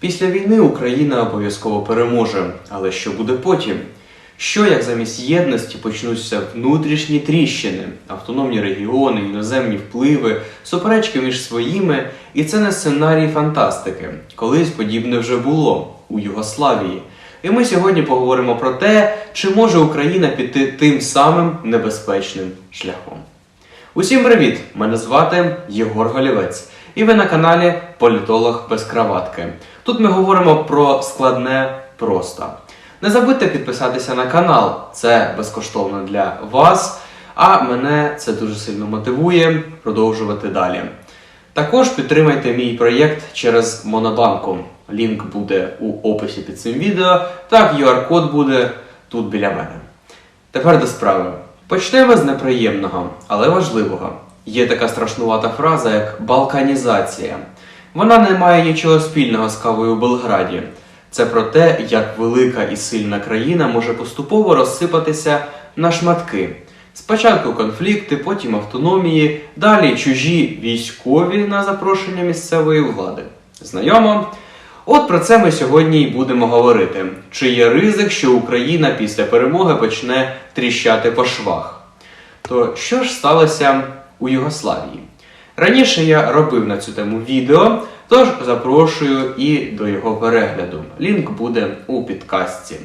Після війни Україна обов'язково переможе. Але що буде потім? Що як замість єдності почнуться внутрішні тріщини, автономні регіони, іноземні впливи, суперечки між своїми, і це не сценарій фантастики. Колись подібне вже було у Югославії. І ми сьогодні поговоримо про те, чи може Україна піти тим самим небезпечним шляхом. Усім привіт! Мене звати Єгор Голівець, і ви на каналі Політолог без краватки. Тут ми говоримо про складне просто. Не забудьте підписатися на канал, це безкоштовно для вас, а мене це дуже сильно мотивує продовжувати далі. Також підтримайте мій проєкт через Монобанку. Лінк буде у описі під цим відео, так QR-код буде тут біля мене. Тепер до справи. Почнемо з неприємного, але важливого. Є така страшнувата фраза, як балканізація. Вона не має нічого спільного з кавою у Белграді. Це про те, як велика і сильна країна може поступово розсипатися на шматки. Спочатку конфлікти, потім автономії, далі чужі військові на запрошення місцевої влади. Знайомо? От про це ми сьогодні й будемо говорити. Чи є ризик, що Україна після перемоги почне тріщати по швах? То що ж сталося у Югославії? Раніше я робив на цю тему відео, тож запрошую і до його перегляду. Лінк буде у підкастці.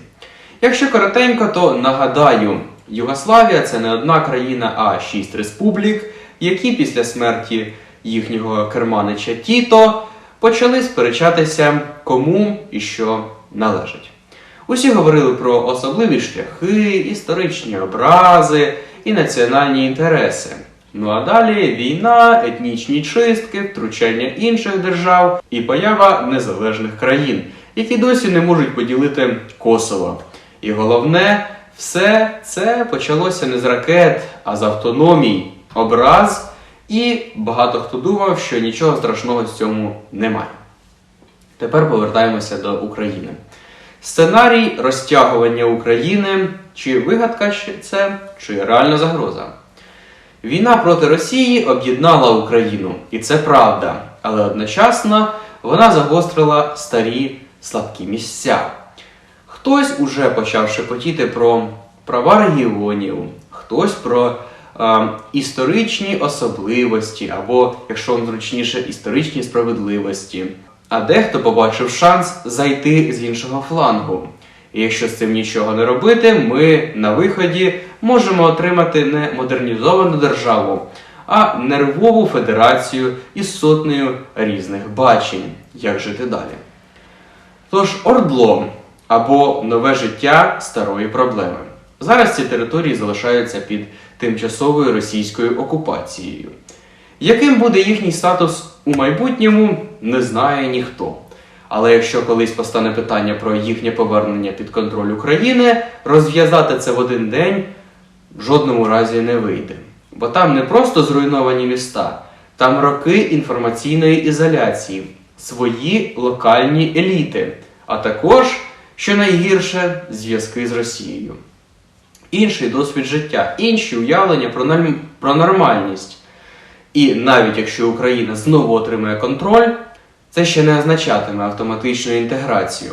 Якщо коротенько, то нагадаю, Югославія це не одна країна, а шість республік, які після смерті їхнього керманича Тіто почали сперечатися, кому і що належить. Усі говорили про особливі шляхи, історичні образи і національні інтереси. Ну а далі війна, етнічні чистки, втручання інших держав і поява незалежних країн, які досі не можуть поділити Косово. І головне, все це почалося не з ракет, а з автономій, образ, і багато хто думав, що нічого страшного в цьому немає. Тепер повертаємося до України. Сценарій розтягування України чи вигадка це, чи реальна загроза. Війна проти Росії об'єднала Україну, і це правда, але одночасно вона загострила старі слабкі місця. Хтось уже почав шепотіти про права регіонів, хтось про е, історичні особливості, або, якщо вам зручніше, історичні справедливості. А дехто побачив шанс зайти з іншого флангу. І якщо з цим нічого не робити, ми на виході можемо отримати не модернізовану державу, а нервову федерацію із сотнею різних бачень, як жити далі. Тож Ордло або нове життя старої проблеми. Зараз ці території залишаються під тимчасовою російською окупацією. Яким буде їхній статус у майбутньому, не знає ніхто. Але якщо колись постане питання про їхнє повернення під контроль України, розв'язати це в один день в жодному разі не вийде. Бо там не просто зруйновані міста, там роки інформаційної ізоляції, свої локальні еліти, а також, що найгірше, зв'язки з Росією. Інший досвід життя, інші уявлення про, норм- про нормальність. І навіть якщо Україна знову отримає контроль, це ще не означатиме автоматичну інтеграцію.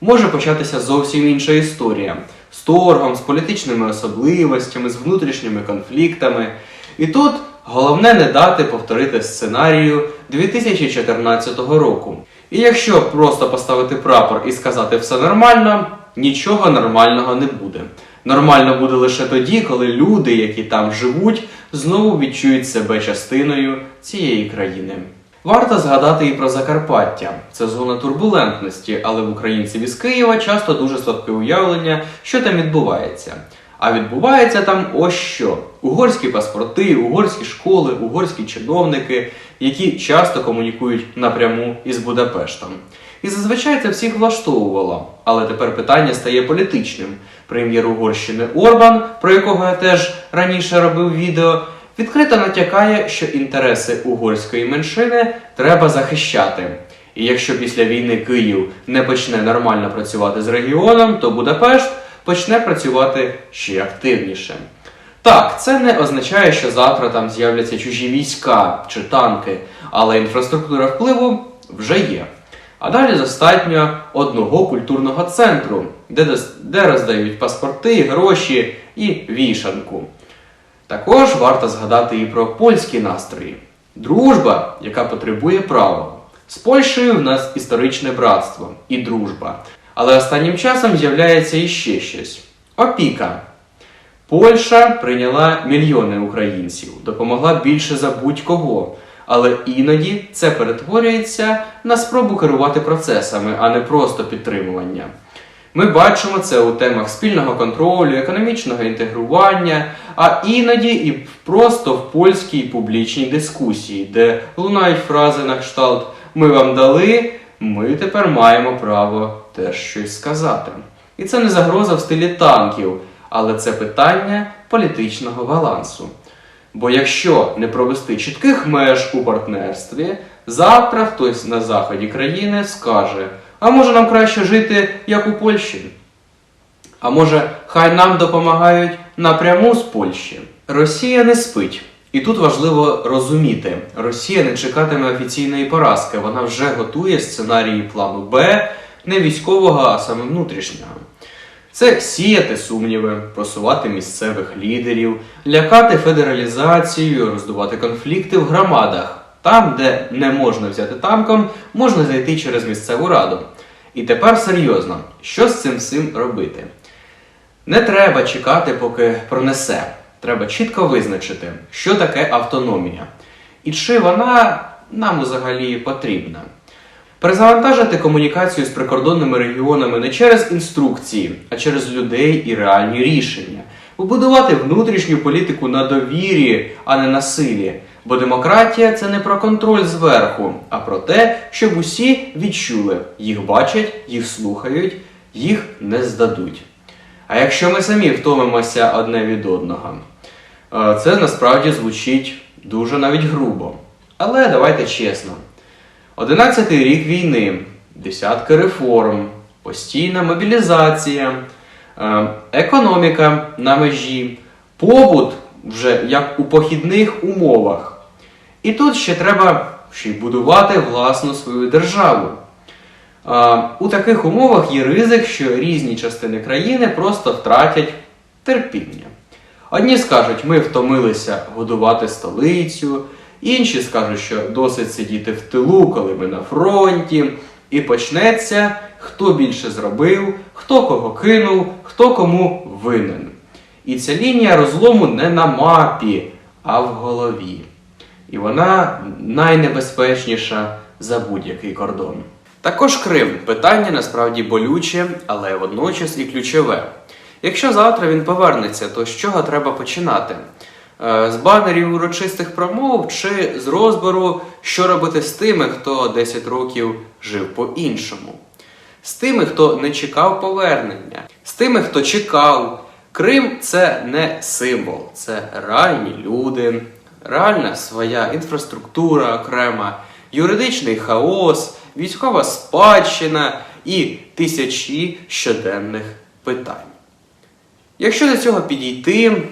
Може початися зовсім інша історія з торгом, з політичними особливостями, з внутрішніми конфліктами. І тут головне не дати повторити сценарію 2014 року. І якщо просто поставити прапор і сказати все нормально, нічого нормального не буде. Нормально буде лише тоді, коли люди, які там живуть, знову відчують себе частиною цієї країни. Варто згадати і про Закарпаття. Це зона турбулентності, але в українців із Києва часто дуже слабке уявлення, що там відбувається. А відбувається там ось що: угорські паспорти, угорські школи, угорські чиновники, які часто комунікують напряму із Будапештом. І зазвичай це всіх влаштовувало. Але тепер питання стає політичним. Прем'єр Угорщини Орбан, про якого я теж раніше робив відео, відкрито натякає, що інтереси угорської меншини треба захищати. І якщо після війни Київ не почне нормально працювати з регіоном, то Будапешт почне працювати ще активніше. Так, це не означає, що завтра там з'являться чужі війська чи танки, але інфраструктура впливу вже є. А далі достатньо одного культурного центру, де, роздають паспорти, гроші і вішанку. Також варто згадати і про польські настрої. Дружба, яка потребує права. З Польщею в нас історичне братство і дружба. Але останнім часом з'являється іще щось: опіка. Польща прийняла мільйони українців, допомогла більше за будь-кого. Але іноді це перетворюється на спробу керувати процесами, а не просто підтримування. Ми бачимо це у темах спільного контролю, економічного інтегрування, а іноді і просто в польській публічній дискусії, де лунають фрази на кшталт Ми вам дали, ми тепер маємо право теж щось сказати. І це не загроза в стилі танків, але це питання політичного балансу. Бо якщо не провести чітких меж у партнерстві, завтра хтось на заході країни скаже: а може нам краще жити як у Польщі? А може, хай нам допомагають напряму з Польщі? Росія не спить. І тут важливо розуміти: Росія не чекатиме офіційної поразки, вона вже готує сценарії плану Б, не військового, а саме внутрішнього. Це сіяти сумніви, просувати місцевих лідерів, лякати федералізацією, роздувати конфлікти в громадах. Там, де не можна взяти танком, можна зайти через місцеву раду. І тепер серйозно, що з цим всім робити? Не треба чекати, поки пронесе. Треба чітко визначити, що таке автономія, і чи вона нам взагалі потрібна. Перезавантажити комунікацію з прикордонними регіонами не через інструкції, а через людей і реальні рішення. Побудувати внутрішню політику на довірі, а не на силі. Бо демократія це не про контроль зверху, а про те, щоб усі відчули, їх бачать, їх слухають, їх не здадуть. А якщо ми самі втомимося одне від одного, е, це насправді звучить дуже навіть грубо. Але давайте чесно. Одинадцятий рік війни, десятки реформ, постійна мобілізація, е, економіка на межі, побут вже як у похідних умовах. І тут ще треба ще й будувати власну свою державу. У таких умовах є ризик, що різні частини країни просто втратять терпіння. Одні скажуть, ми втомилися годувати столицю, інші скажуть, що досить сидіти в тилу, коли ми на фронті, і почнеться, хто більше зробив, хто кого кинув, хто кому винен. І ця лінія розлому не на мапі, а в голові. І вона найнебезпечніша за будь-який кордон. Також Крим питання насправді болюче, але водночас і ключове. Якщо завтра він повернеться, то з чого треба починати? Е, З банерів урочистих промов чи з розбору, що робити з тими, хто 10 років жив по-іншому? З тими, хто не чекав повернення, з тими, хто чекав. Крим це не символ, це реальні люди, реальна своя інфраструктура окрема, юридичний хаос, військова спадщина і тисячі щоденних питань. Якщо до цього підійти е,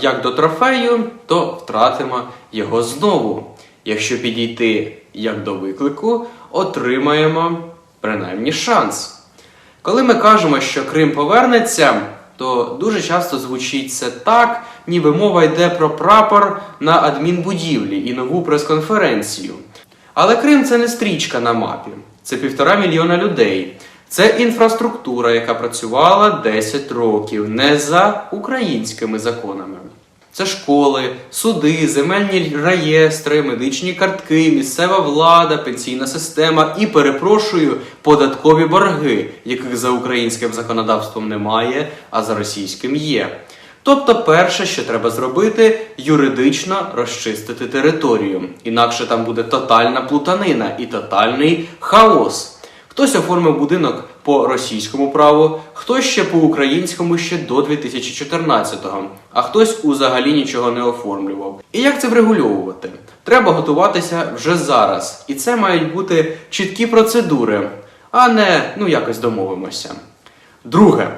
як до трофею, то втратимо його знову. Якщо підійти як до виклику, отримаємо принаймні шанс. Коли ми кажемо, що Крим повернеться, то дуже часто звучить це так, ніби мова йде про прапор на адмінбудівлі і нову прес-конференцію. Але Крим це не стрічка на мапі, це півтора мільйона людей. Це інфраструктура, яка працювала 10 років не за українськими законами. Це школи, суди, земельні реєстри, медичні картки, місцева влада, пенсійна система і, перепрошую, податкові борги, яких за українським законодавством немає, а за російським є. Тобто, перше, що треба зробити, юридично розчистити територію. Інакше там буде тотальна плутанина і тотальний хаос. Хтось оформив будинок по російському праву, хтось ще по українському ще до 2014-го, а хтось узагалі нічого не оформлював. І як це врегульовувати? Треба готуватися вже зараз. І це мають бути чіткі процедури, а не ну якось домовимося. Друге,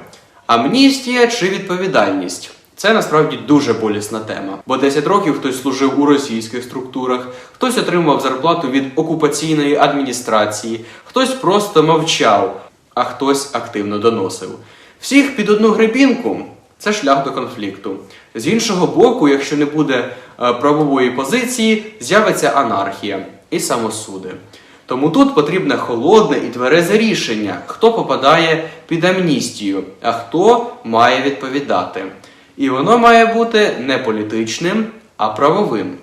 амністія чи відповідальність. Це насправді дуже болісна тема, бо 10 років хтось служив у російських структурах, хтось отримував зарплату від окупаційної адміністрації, хтось просто мовчав, а хтось активно доносив. Всіх під одну гребінку це шлях до конфлікту. З іншого боку, якщо не буде е, правової позиції, з'явиться анархія і самосуди. Тому тут потрібне холодне і тверезе рішення, хто попадає під амністію, а хто має відповідати. І воно має бути не політичним, а правовим.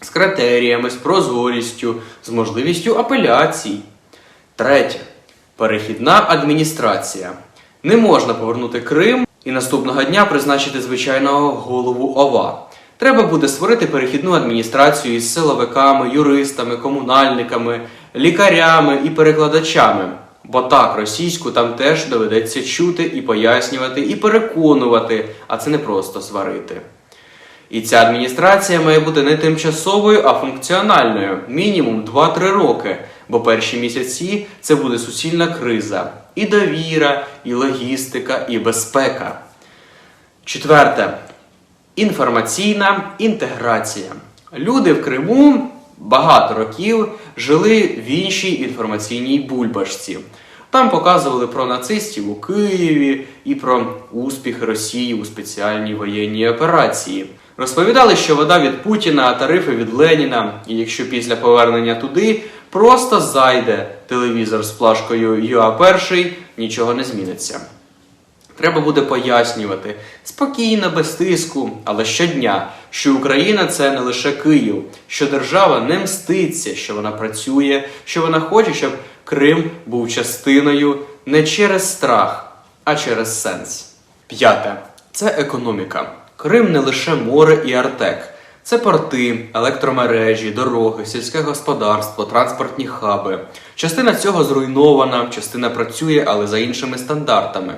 З критеріями, з прозорістю, з можливістю апеляцій. Третє. Перехідна адміністрація. Не можна повернути Крим і наступного дня призначити звичайного голову ОВА. Треба буде створити перехідну адміністрацію із силовиками, юристами, комунальниками, лікарями і перекладачами. Бо так, російську там теж доведеться чути і пояснювати, і переконувати, а це не просто сварити. І ця адміністрація має бути не тимчасовою, а функціональною, мінімум 2-3 роки, бо перші місяці це буде суцільна криза, і довіра, і логістика, і безпека. Четверте. Інформаційна інтеграція. Люди в Криму багато років жили в іншій інформаційній бульбашці. Там показували про нацистів у Києві і про успіхи Росії у спеціальній воєнній операції. Розповідали, що вода від Путіна, а тарифи від Леніна, і якщо після повернення туди просто зайде телевізор з плашкою ЮА перший, нічого не зміниться. Треба буде пояснювати спокійно, без тиску, але щодня, що Україна це не лише Київ, що держава не мститься, що вона працює, що вона хоче, щоб Крим був частиною не через страх, а через сенс. П'яте це економіка. Крим не лише море і артек. Це порти, електромережі, дороги, сільське господарство, транспортні хаби. Частина цього зруйнована, частина працює, але за іншими стандартами.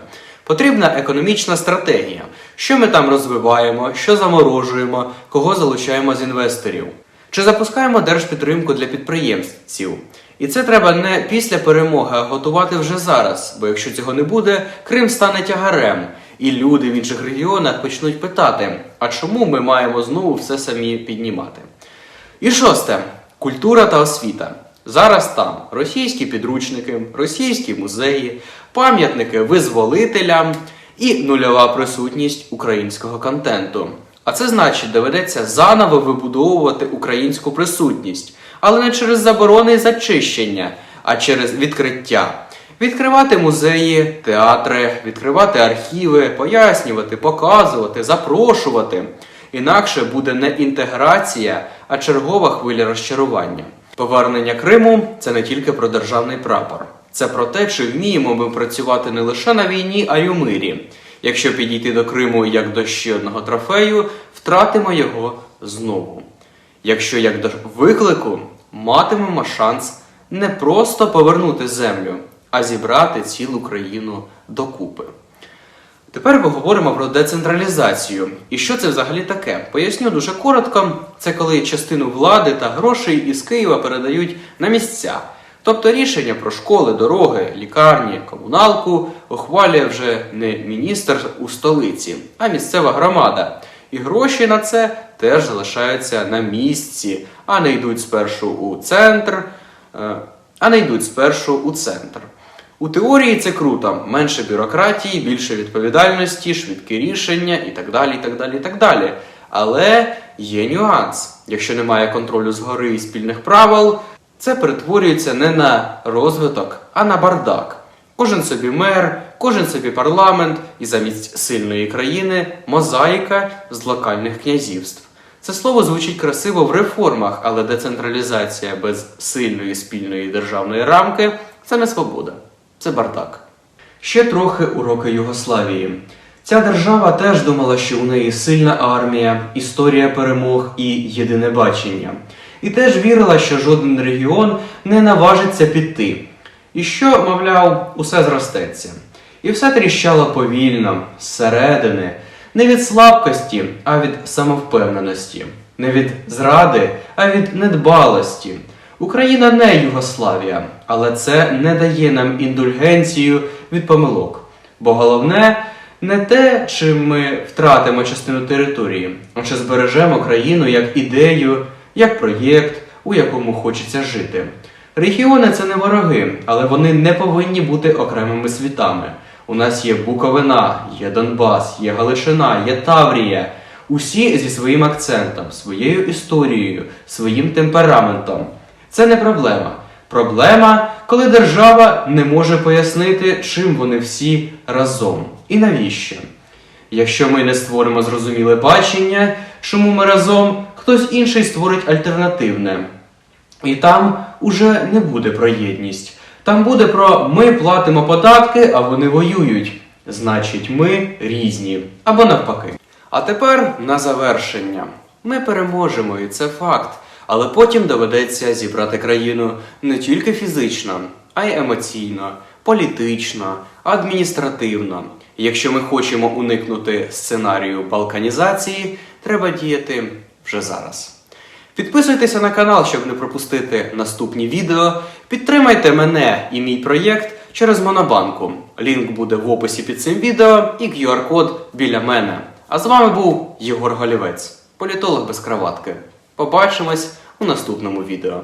Потрібна економічна стратегія. Що ми там розвиваємо, що заморожуємо, кого залучаємо з інвесторів. Чи запускаємо держпідтримку для підприємців? І це треба не після перемоги, а готувати вже зараз. Бо якщо цього не буде, Крим стане тягарем, і люди в інших регіонах почнуть питати: а чому ми маємо знову все самі піднімати? І шосте культура та освіта. Зараз там російські підручники, російські музеї, пам'ятники визволителям і нульова присутність українського контенту. А це значить, доведеться заново вибудовувати українську присутність, але не через заборони і зачищення, а через відкриття. Відкривати музеї, театри, відкривати архіви, пояснювати, показувати, запрошувати. Інакше буде не інтеграція, а чергова хвиля розчарування. Повернення Криму це не тільки про державний прапор. Це про те, чи вміємо ми працювати не лише на війні, а й у мирі. Якщо підійти до Криму як до ще одного трофею, втратимо його знову. Якщо як до виклику, матимемо шанс не просто повернути землю, а зібрати цілу країну докупи. Тепер поговоримо про децентралізацію. І що це взагалі таке? Поясню дуже коротко: це коли частину влади та грошей із Києва передають на місця. Тобто рішення про школи, дороги, лікарні, комуналку ухвалює вже не міністр у столиці, а місцева громада. І гроші на це теж залишаються на місці, а не йдуть спершу у центр, е, а не йдуть спершу у центр. У теорії це круто: менше бюрократії, більше відповідальності, швидкі рішення і так далі. і так далі, і так далі. Але є нюанс. Якщо немає контролю згори і спільних правил, це перетворюється не на розвиток, а на бардак. Кожен собі мер, кожен собі парламент, і замість сильної країни мозаїка з локальних князівств. Це слово звучить красиво в реформах, але децентралізація без сильної спільної державної рамки це не свобода, це бардак. Ще трохи уроки Югославії. Ця держава теж думала, що у неї сильна армія, історія перемог і єдине бачення. І теж вірила, що жоден регіон не наважиться піти. І що, мовляв, усе зростеться. І все тріщало повільно, зсередини, не від слабкості, а від самовпевненості, не від зради, а від недбалості. Україна не Югославія, але це не дає нам індульгенцію від помилок. Бо головне не те, чи ми втратимо частину території, а чи збережемо країну як ідею, як проєкт, у якому хочеться жити. Регіони це не вороги, але вони не повинні бути окремими світами. У нас є Буковина, є Донбас, є Галичина, є Таврія. Усі зі своїм акцентом, своєю історією, своїм темпераментом. Це не проблема. Проблема, коли держава не може пояснити, чим вони всі разом і навіщо. Якщо ми не створимо зрозуміле бачення, чому ми разом, хтось інший створить альтернативне. І там уже не буде про єдність. Там буде про ми платимо податки, а вони воюють. Значить, ми різні. Або навпаки. А тепер на завершення. Ми переможемо, і це факт. Але потім доведеться зібрати країну не тільки фізично, а й емоційно, політично, адміністративно. Якщо ми хочемо уникнути сценарію балканізації, треба діяти вже зараз. Підписуйтеся на канал, щоб не пропустити наступні відео. Підтримайте мене і мій проєкт через Монобанку. Лінк буде в описі під цим відео і QR-код біля мене. А з вами був Єгор Голівець, політолог без краватки. Побачимось у наступному відео.